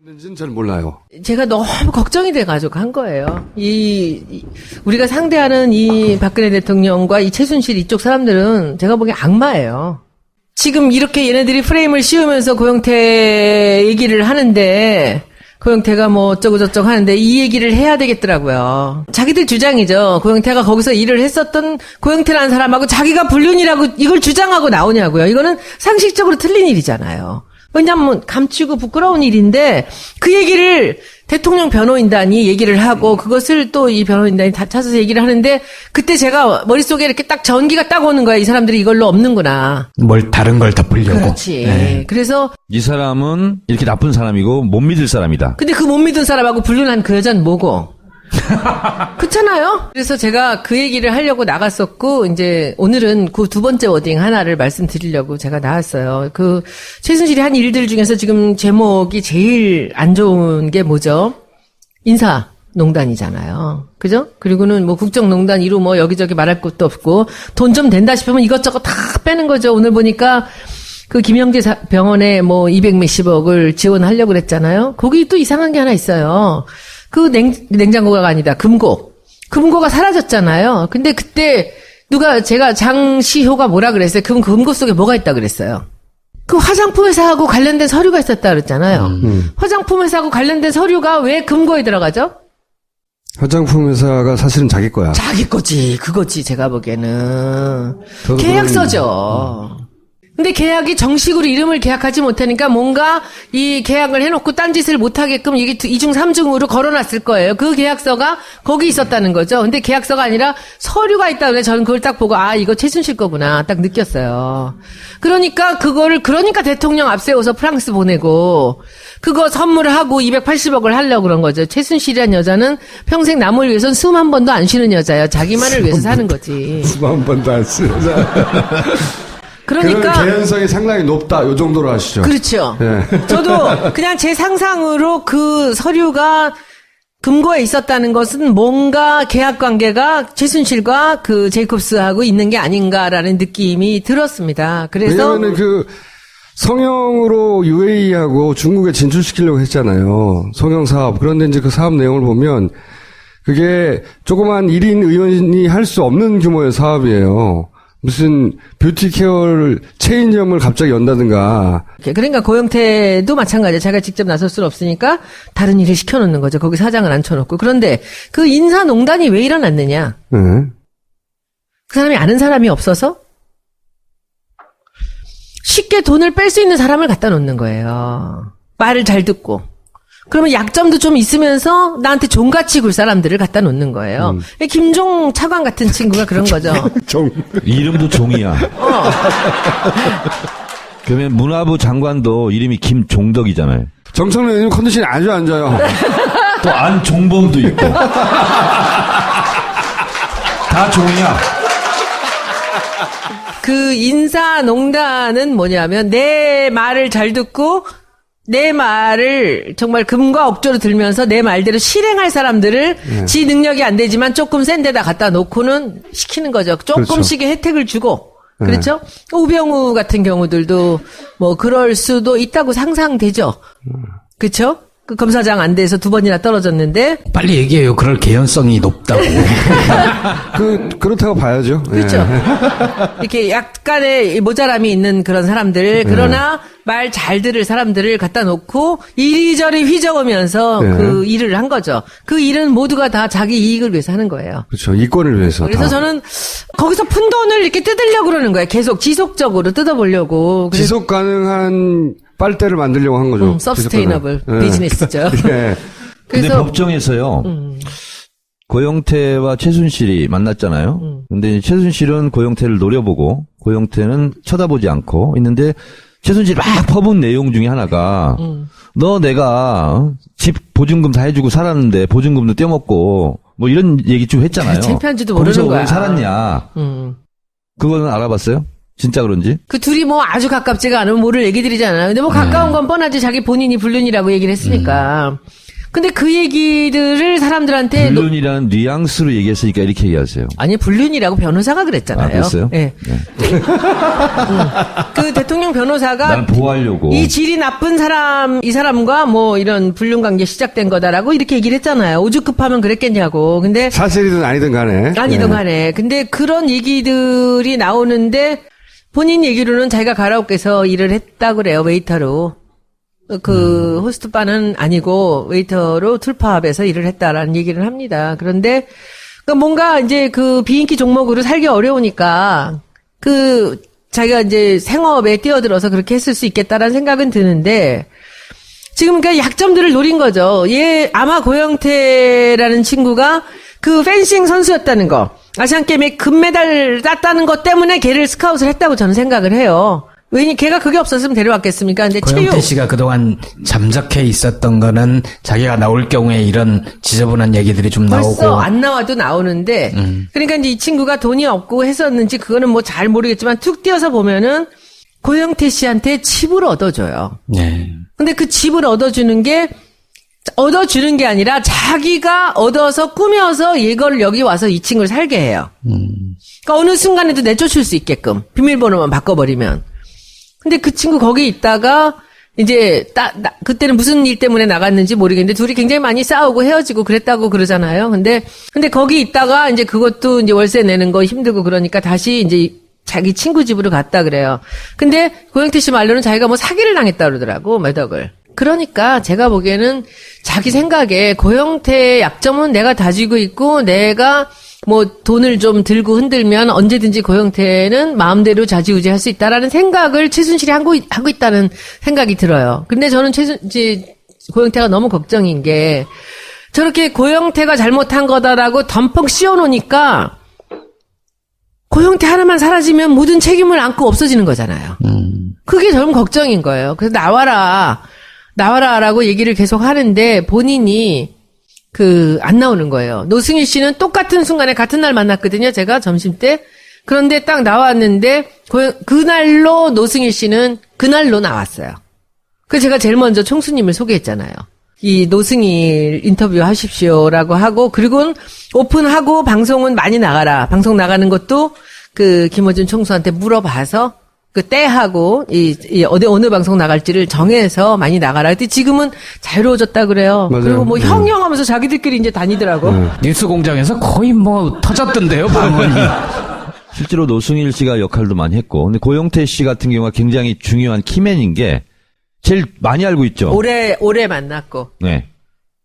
했는지는 잘 몰라요. 제가 너무 걱정이 돼가지고 한 거예요. 이, 이- 우리가 상대하는 이 박근혜 대통령과 이 최순실 이쪽 사람들은 제가 보기엔 악마예요. 지금 이렇게 얘네들이 프레임을 씌우면서 고영태 얘기를 하는데 고영태가 뭐 어쩌고저쩌고 하는데 이 얘기를 해야 되겠더라고요. 자기들 주장이죠. 고영태가 거기서 일을 했었던 고영태라는 사람하고 자기가 불륜이라고 이걸 주장하고 나오냐고요. 이거는 상식적으로 틀린 일이잖아요. 왜냐면 감추고 부끄러운 일인데 그 얘기를 대통령 변호인단이 얘기를 하고 그것을 또 이 변호인단이 다 찾아서 얘기를 하는데 그때 제가 머릿속에 이렇게 딱 전기가 딱 오는 거야. 이 사람들이 이걸로 없는구나. 뭘 다른 걸 덮으려고. 그렇지. 네. 그래서 이 사람은 이렇게 나쁜 사람이고 못 믿을 사람이다. 근데 그 못 믿은 사람하고 불륜한 그 여자는 뭐고? 그렇잖아요? 그래서 제가 그 얘기를 하려고 나갔었고, 이제 오늘은 그 두 번째 워딩 하나를 말씀드리려고 제가 나왔어요. 그 최순실이 한 일들 중에서 지금 제목이 제일 안 좋은 게 뭐죠? 인사. 농단이잖아요. 그죠? 그리고는 뭐 국정농단 이루 뭐 여기저기 말할 것도 없고 돈 좀 된다 싶으면 이것저것 다 빼는 거죠. 오늘 보니까 그 김영재 사- 병원에 뭐 200 몇십억을 지원하려고 그랬잖아요. 거기 또 이상한 게 하나 있어요. 그 냉, 냉장고가 아니다. 금고. 금고가 사라졌잖아요. 근데 그때 누가 제가 장시효가 뭐라 그랬어요? 그 금고 속에 뭐가 있다 그랬어요. 그 화장품 회사하고 관련된 서류가 있었다 그랬잖아요. 화장품 회사하고 관련된 서류가 왜 금고에 들어가죠? 화장품 회사가 사실은 자기 거야. 자기 거지, 그거지, 제가 보기에는. 계약서죠. 근데 계약이 정식으로 이름을 계약하지 못하니까 뭔가 이 계약을 해놓고 딴짓을 못하게끔 이게 이중삼중으로 걸어놨을 거예요. 그 계약서가 거기 있었다는 거죠. 근데 계약서가 아니라 서류가 있다는데 저는 그걸 딱 보고 아, 이거 최순실 거구나. 딱 느꼈어요. 그러니까 그거를, 그러니까 대통령 앞세워서 프랑스 보내고 그거 선물을 하고 280억을 하려고 그런 거죠. 최순실이란 여자는 평생 남을 위해선 숨 한 번도 안 쉬는 여자예요. 자기만을 위해서 사는 거지. 수한 번도 안 쓰는 그러니까 그런 개연성이 상당히 높다. 요 정도로 하시죠. 그렇죠. 예. 저도 그냥 제 상상으로 그 서류가 금고에 있었다는 것은 뭔가 계약 관계가 최순실과 그 제이콥스하고 있는 게 아닌가라는 느낌이 들었습니다. 그래서 왜냐면은 그 성형으로 UAE하고 중국에 진출시키려고 했잖아요. 성형 사업. 그런데 이제 그 사업 내용을 보면 그게 조그만 1인 의원이 할 수 없는 규모의 사업이에요. 무슨 뷰티 케어를 체인점을 갑자기 연다든가 그러니까 고영태도 마찬가지예요. 제가 직접 나설 수는 없으니까 다른 일을 시켜놓는 거죠. 거기 사장을 앉혀놓고. 그런데 그 인사농단이 왜 일어났느냐? 예. 그 사람이 아는 사람이 없어서 쉽게 돈을 뺄 수 있는 사람을 갖다 놓는 거예요. 말을 잘 듣고. 그러면 약점도 좀 있으면서 나한테 종같이 굴 사람들을 갖다 놓는 거예요. 김종 차관 같은 친구가 그런 거죠. 정 이름도 종이야. 그러면 문화부 장관도 이름이 김종덕이잖아요. 정청래 의원 컨디션이 아주 안 좋아요. 또 안종범도 있고. 다 종이야. 그 인사농단은 뭐냐면 내 말을 잘 듣고 내 말을 정말 금과 억조로 들면서 내 말대로 실행할 사람들을 지 능력이 안 되지만 조금 센 데다 갖다 놓고는 시키는 거죠. 조금씩의 혜택을 주고. 그렇죠? 우병우 같은 경우들도 뭐 그럴 수도 있다고 상상되죠. 그렇죠? 그 검사장 안 돼서 두 번이나 떨어졌는데 빨리 얘기해요. 그럴 개연성이 높다고. 그 그렇다고 봐야죠. 예. 그렇죠. 이렇게 약간의 모자람이 있는 그런 사람들, 그러나 말 잘 들을 사람들을 갖다 놓고 이리저리 휘저으면서 네. 그 일을 한 거죠. 그 일은 모두가 다 자기 이익을 위해서 하는 거예요. 그렇죠. 이권을 위해서. 그래서 다. 저는 거기서 푼 돈을 이렇게 뜯으려고 그러는 거예요. 계속 지속적으로 뜯어보려고. 그래서 지속 가능한 빨대를 만들려고 한 거죠. 음, 서스테이너블 지속 가능. 예. 비즈니스죠. 예. 근데 그래서 법정에서요. 고영태와 최순실이 만났잖아요. 음. 근데 최순실은 고영태를 노려보고 고영태는 쳐다보지 않고 있는데 최순실 막 퍼본 내용 중에 하나가 음. 너 내가 어? 집 보증금 다 해주고 살았는데 보증금도 떼먹고 뭐 이런 얘기 쭉 했잖아요. 창피한지도 모르는 왜 거야. 살았냐? 음. 그거는 알아봤어요? 진짜 그런지? 그 둘이 뭐 아주 가깝지가 않으면 모를 얘기 드리잖아요. 근데 뭐 가까운 건 뻔하지 자기 본인이 불륜이라고 얘기를 했으니까. 근데 그 얘기들을 사람들한테 노- 불륜이라는 뉘앙스로 얘기했으니까 이렇게 얘기하세요. 아니 불륜이라고 변호사가 그랬잖아요. 아, 그랬어요? 예. 네. 그 대통령 변호사가 보호하려고. 이 질이 나쁜 사람, 이 사람과 뭐 이런 불륜 관계 시작된 거다라고 이렇게 얘기를 했잖아요. 오죽급하면 그랬겠냐고. 근데 사실이든 아니든 간에. 아니든 네. 간에. 근데 그런 얘기들이 나오는데 본인 얘기로는 자기가 가라오케에서 일을 했다 그래요. 웨이터로. 그 호스트 바는 아니고 웨이터로 툴팝에서 일을 했다라는 얘기를 합니다. 그런데 그 뭔가 이제 그 비인기 종목으로 살기 어려우니까 그 자기가 이제 생업에 뛰어들어서 그렇게 했을 수 있겠다라는 생각은 드는데 지금 그 약점들을 노린 거죠. 얘 아마 고영태라는 친구가 그 펜싱 선수였다는 거. 아시안 게임에 금메달 땄다는 것 때문에 걔를 스카웃을 했다고 저는 생각을 해요. 왜냐 걔가 그게 없었으면 데려왔겠습니까? 근데 고영태 씨가 그동안 잠적해 있었던 거는 자기가 나올 경우에 이런 지저분한 얘기들이 좀 벌써 나오고 안 나와도 나오는데 그러니까 이제 이 친구가 돈이 없고 했었는지 그거는 뭐 잘 모르겠지만 툭 띄어서 보면은 고영태 씨한테 칩을 얻어줘요. 네. 근데 그 집을 얻어주는 게 얻어 주는 게 아니라 자기가 얻어서 꾸며서 이걸 여기 와서 이 친구를 살게 해요. 그러니까 어느 순간에도 내쫓을 수 있게끔 비밀번호만 바꿔버리면. 근데 그 친구 거기 있다가 이제 따, 나- 그때는 무슨 일 때문에 나갔는지 모르겠는데 둘이 굉장히 많이 싸우고 헤어지고 그랬다고 그러잖아요. 근데 근데 거기 있다가 이제 그것도 이제 월세 내는 거 힘들고 그러니까 다시 이제 자기 친구 집으로 갔다 그래요. 근데 고영태 씨 말로는 자기가 뭐 사기를 당했다 그러더라고 매덕을. 그러니까 제가 보기에는 자기 생각에 고영태의 약점은 내가 다지고 있고 내가 뭐 돈을 좀 들고 흔들면 언제든지 고영태는 마음대로 좌지우지 할 수 있다라는 생각을 최순실이 하고, 있- 하고 있다는 생각이 들어요. 근데 저는 최순, 이제 고영태가 너무 걱정인 게 저렇게 고영태가 잘못한 거다라고 덤펑 씌워놓으니까 고영태 하나만 사라지면 모든 책임을 안고 없어지는 거잖아요. 그게 저는 걱정인 거예요. 그래서 나와라, 나와라라고 얘기를 계속 하는데 본인이 그 안 나오는 거예요. 노승일 씨는 똑같은 순간에 같은 날 만났거든요. 제가 점심 때. 그런데 딱 나왔는데 고- 그날로 노승일 씨는 그날로 나왔어요. 그 제가 제일 먼저 총수님을 소개했잖아요. 이 노승일 인터뷰 하십시오라고 하고 그리고 오픈하고 방송은 많이 나가라. 방송 나가는 것도 그 김어준 총수한테 물어봐서 그 때하고 이, 이 어디 어느 방송 나갈지를 정해서 많이 나가라. 근데 지금은 자유로워졌다 그래요. 맞아요. 그리고 뭐 네. 형형하면서 자기들끼리 이제 다니더라고. 뉴스 공장에서 거의 뭐 터졌던데요, 방언이. 실제로 노승일 씨가 역할도 많이 했고, 근데 고영태 씨 같은 경우가 굉장히 중요한 키맨인 게 제일 많이 알고 있죠. 오래 오래 만났고. 네.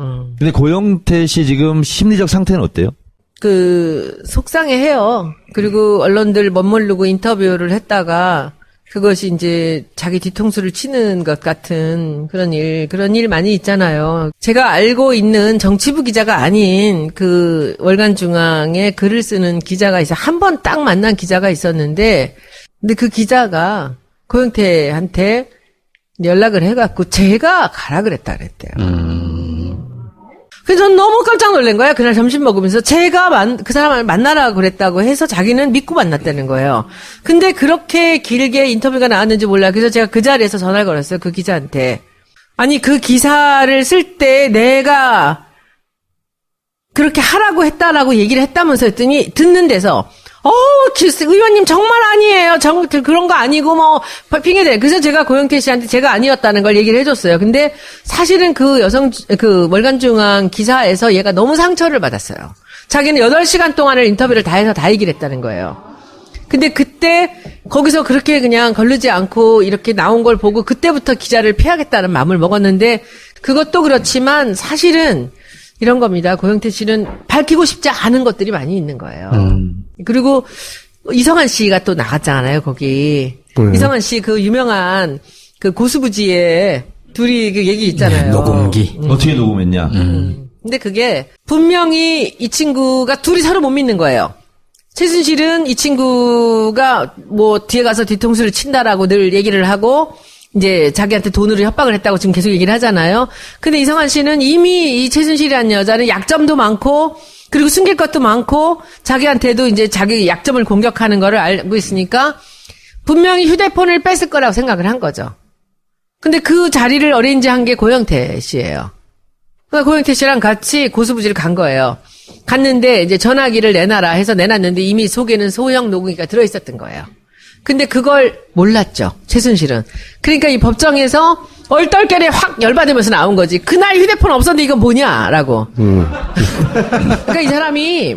음. 근데 고영태 씨 지금 심리적 상태는 어때요? 그 속상해해요. 그리고 언론들 멋모르고 인터뷰를 했다가 그것이 이제 자기 뒤통수를 치는 것 같은 그런 일, 그런 일 많이 있잖아요. 제가 알고 있는 정치부 기자가 아닌 그 월간 중앙에 글을 쓰는 기자가 있어. 한 번 딱 만난 기자가 있었는데, 근데 그 기자가 고영태한테 연락을 해갖고 제가 가라 그랬다 그랬대요. 그래서 전 너무 깜짝 놀란 거야. 그날 점심 먹으면서 제가 만, 그 사람을 만나라 그랬다고 해서 자기는 믿고 만났다는 거예요. 근데 그렇게 길게 인터뷰가 나왔는지 몰라. 그래서 제가 그 자리에서 전화를 걸었어요. 그 기자한테. 아니, 그 기사를 쓸 때 내가 그렇게 하라고 했다라고 얘기를 했다면서 했더니 듣는 데서 어, 기스- 의원님 정말 아니에요. 정, 그- 그런 거 아니고 뭐 핑계대. 그래서 제가 고영태 씨한테 제가 아니었다는 걸 얘기를 해줬어요. 근데 사실은 그 여성 그 월간중앙 기사에서 얘가 너무 상처를 받았어요. 자기는 8시간 동안을 인터뷰를 다 해서 다 얘기를 했다는 거예요. 근데 그때 거기서 그렇게 그냥 걸르지 않고 이렇게 나온 걸 보고 그때부터 기자를 피하겠다는 마음을 먹었는데 그것도 그렇지만 사실은 이런 겁니다. 고영태 씨는 밝히고 싶지 않은 것들이 많이 있는 거예요. 그리고 이성한 씨가 또 나갔잖아요, 거기. 네. 이성한 씨 그 유명한 그 고수부지에 둘이 그 얘기 있잖아요. 네, 녹음기. 어떻게 녹음했냐? 근데 그게 분명히 이 친구가 둘이 서로 못 믿는 거예요. 최순실은 이 친구가 뭐 뒤에 가서 뒤통수를 친다라고 늘 얘기를 하고 이제 자기한테 돈으로 협박을 했다고 지금 계속 얘기를 하잖아요. 근데 이성환 씨는 이미 이 최순실이라는 여자는 약점도 많고 그리고 숨길 것도 많고 자기한테도 이제 자기 약점을 공격하는 거를 알고 있으니까 분명히 휴대폰을 뺐을 거라고 생각을 한 거죠. 근데 그 자리를 어레인지 한 게 고영태 씨예요. 그러니까 고영태 씨랑 같이 고수부지를 간 거예요. 갔는데 이제 전화기를 내놔라 해서 내놨는데 이미 속에는 소형 녹음기가 들어있었던 거예요. 근데 그걸 몰랐죠. 최순실은. 그러니까 이 법정에서 얼떨결에 확 열받으면서 나온 거지. 그날 휴대폰 없었는데 이건 뭐냐라고. 그러니까 이 사람이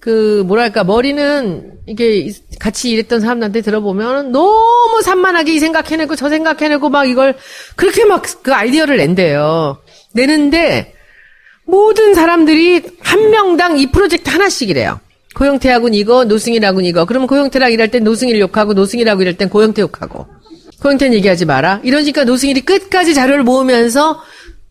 그 뭐랄까 머리는 이게 같이 일했던 사람들한테 들어보면 너무 산만하게 이 생각해내고 저 생각해내고 막 이걸 그렇게 막 그 아이디어를 낸대요. 내는데 모든 사람들이 한 명당 이 프로젝트 하나씩이래요. 고영태하고는 이거, 노승일하고는 이거. 그러면 고영태랑 일할 땐 노승일 욕하고 노승일하고 일할 땐 고영태 욕하고. 고영태는 얘기하지 마라. 이러니까 노승일이 끝까지 자료를 모으면서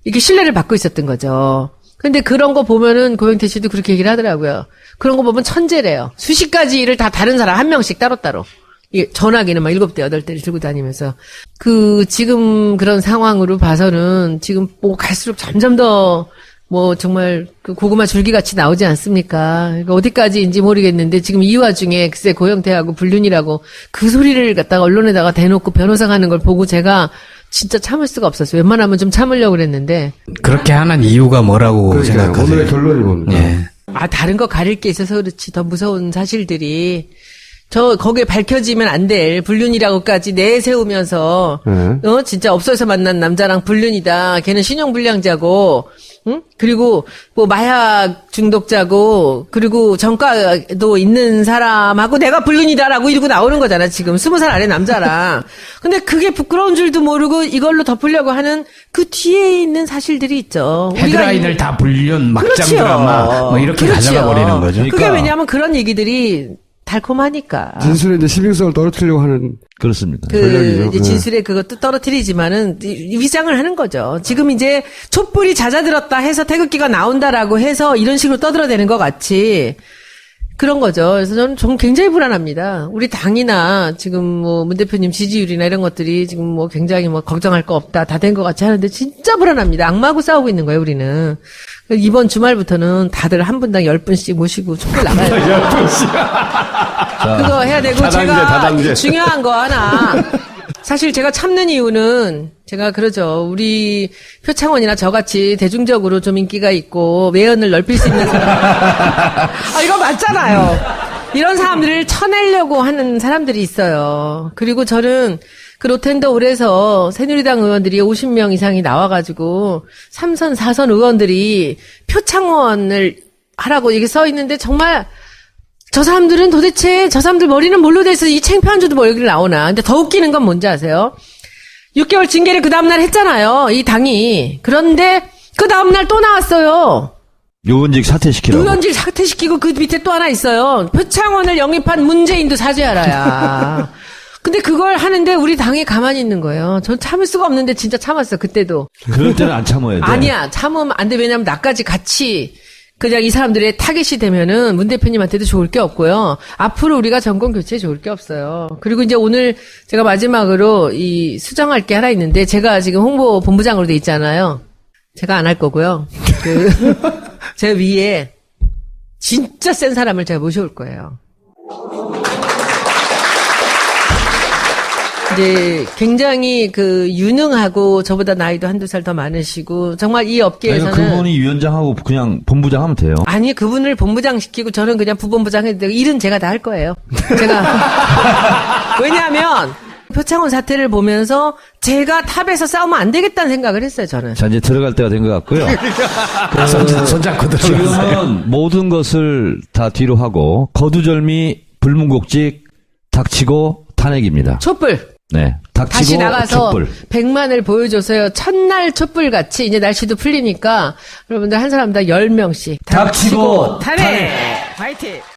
이렇게 신뢰를 받고 있었던 거죠. 근데 그런 거 보면은 고영태 씨도 그렇게 얘기를 하더라고요. 그런 거 보면 천재래요. 수십 가지 일을 다 다른 사람 한 명씩 따로따로. 이 전화기는 막 일곱 대, 여덟 대를 들고 다니면서. 그, 지금 그런 상황으로 봐서는 지금 뭐 갈수록 점점 더 뭐 정말 그 고구마 줄기같이 나오지 않습니까? 그러니까 어디까지인지 모르겠는데 지금 이 와중에 글쎄 고영태하고 불륜이라고 그 소리를 갖다가 언론에다가 대놓고 변호사 가는 걸 보고 제가 진짜 참을 수가 없었어요. 웬만하면 좀 참으려고 그랬는데 그렇게 하는 이유가 뭐라고 그러니까요. 생각하세요? 오늘의 결론이 뭡니까? 예. 아, 다른 거 가릴 게 있어서 그렇지. 더 무서운 사실들이. 저, 거기에 밝혀지면 안 될 불륜이라고까지 내세우면서, 네. 어, 진짜 업소에서 만난 남자랑 불륜이다. 걔는 신용불량자고, 응? 그리고, 뭐, 마약 중독자고, 그리고 전과도 있는 사람하고 내가 불륜이다라고 이러고 나오는 거잖아, 지금. 스무 살 아래 남자랑. 근데 그게 부끄러운 줄도 모르고 이걸로 덮으려고 하는 그 뒤에 있는 사실들이 있죠. 우리가 헤드라인을 이- 다 불륜, 막장 그렇죠. 드라마, 뭐 이렇게 그렇죠. 가져가 버리는 거죠. 그게 그러니까- 왜냐하면 그런 얘기들이 달콤하니까. 진술의 이제 신빙성을 떨어뜨리려고 하는 그렇습니다. 그 전략이죠. 이제 네. 진술의 그것도 떨어뜨리지만은 이- 위장을 하는 거죠. 지금 이제 촛불이 잦아들었다 해서 태극기가 나온다라고 해서 이런 식으로 떠들어대는 것 같이 그런 거죠. 그래서 저는 좀 굉장히 불안합니다. 우리 당이나 지금 뭐 문 대표님 지지율이나 이런 것들이 지금 뭐 굉장히 뭐 걱정할 거 없다 다 된 것 같이 하는데 진짜 불안합니다. 악마하고 싸우고 있는 거예요, 우리는. 이번 주말부터는 다들 한 분당 열 분씩 모시고 촛불 나가야 돼요. 그거 해야 되고 다단계, 제가 다단계. 중요한 거 하나. 사실 제가 참는 이유는 제가 그러죠. 우리 표창원이나 저같이 대중적으로 좀 인기가 있고 외연을 넓힐 수 있는 사람. 아 이거 맞잖아요. 이런 사람들을 쳐내려고 하는 사람들이 있어요. 그리고 저는 그 로텐더 올해서 새누리당 의원들이 50명 이상이 나와가지고 3선, 4선 의원들이 표창원을 하라고 이게 써 있는데 정말 저 사람들은 도대체 저 사람들 머리는 뭘로 돼 있어 이 창피한 줄도 뭐 여기 나오나. 근데 더 웃기는 건 뭔지 아세요? 6개월 징계를 그 다음날 했잖아요. 이 당이. 그런데 그 다음날 또 나왔어요. 요원직 사퇴시키라고. 의원직 사퇴시키고 그 밑에 또 하나 있어요. 표창원을 영입한 문재인도 사죄하라야. 근데 그걸 하는데 우리 당이 가만히 있는 거예요. 전 참을 수가 없는데 진짜 참았어 그때도. 그럴 때는 안 참아야 돼. 아니야 참으면 안 돼. 왜냐면 나까지 같이 그냥 이 사람들의 타겟이 되면은 문 대표님한테도 좋을 게 없고요. 앞으로 우리가 정권 교체에 좋을 게 없어요. 그리고 이제 오늘 제가 마지막으로 이 수정할 게 하나 있는데 제가 지금 홍보 본부장으로 돼 있잖아요. 제가 안 할 거고요. 그 제 위에 진짜 센 사람을 제가 모셔올 거예요. 이제 굉장히 그 유능하고 저보다 나이도 한두 살 더 많으시고 정말 이 업계에서는 그분이 위원장하고 그냥 본부장 하면 돼요. 아니 그분을 본부장 시키고 저는 그냥 부본부장 해도 되고 일은 제가 다 할 거예요. 제가 왜냐하면 표창원 사태를 보면서 제가 탑에서 싸우면 안 되겠다는 생각을 했어요. 저는. 자, 이제 들어갈 때가 된 것 같고요. 손, 손잡고 들어갔어요. 지금은 모든 것을 다 뒤로 하고 거두절미 불문곡직 닥치고 탄핵입니다. 촛불 네. 닥치고 다시 나가서 촛불. 백만을 보여줘서요. 첫날 촛불 같이 이제 날씨도 풀리니까 여러분들 한 사람당 열 명씩 닥치고 탄핵 화이팅.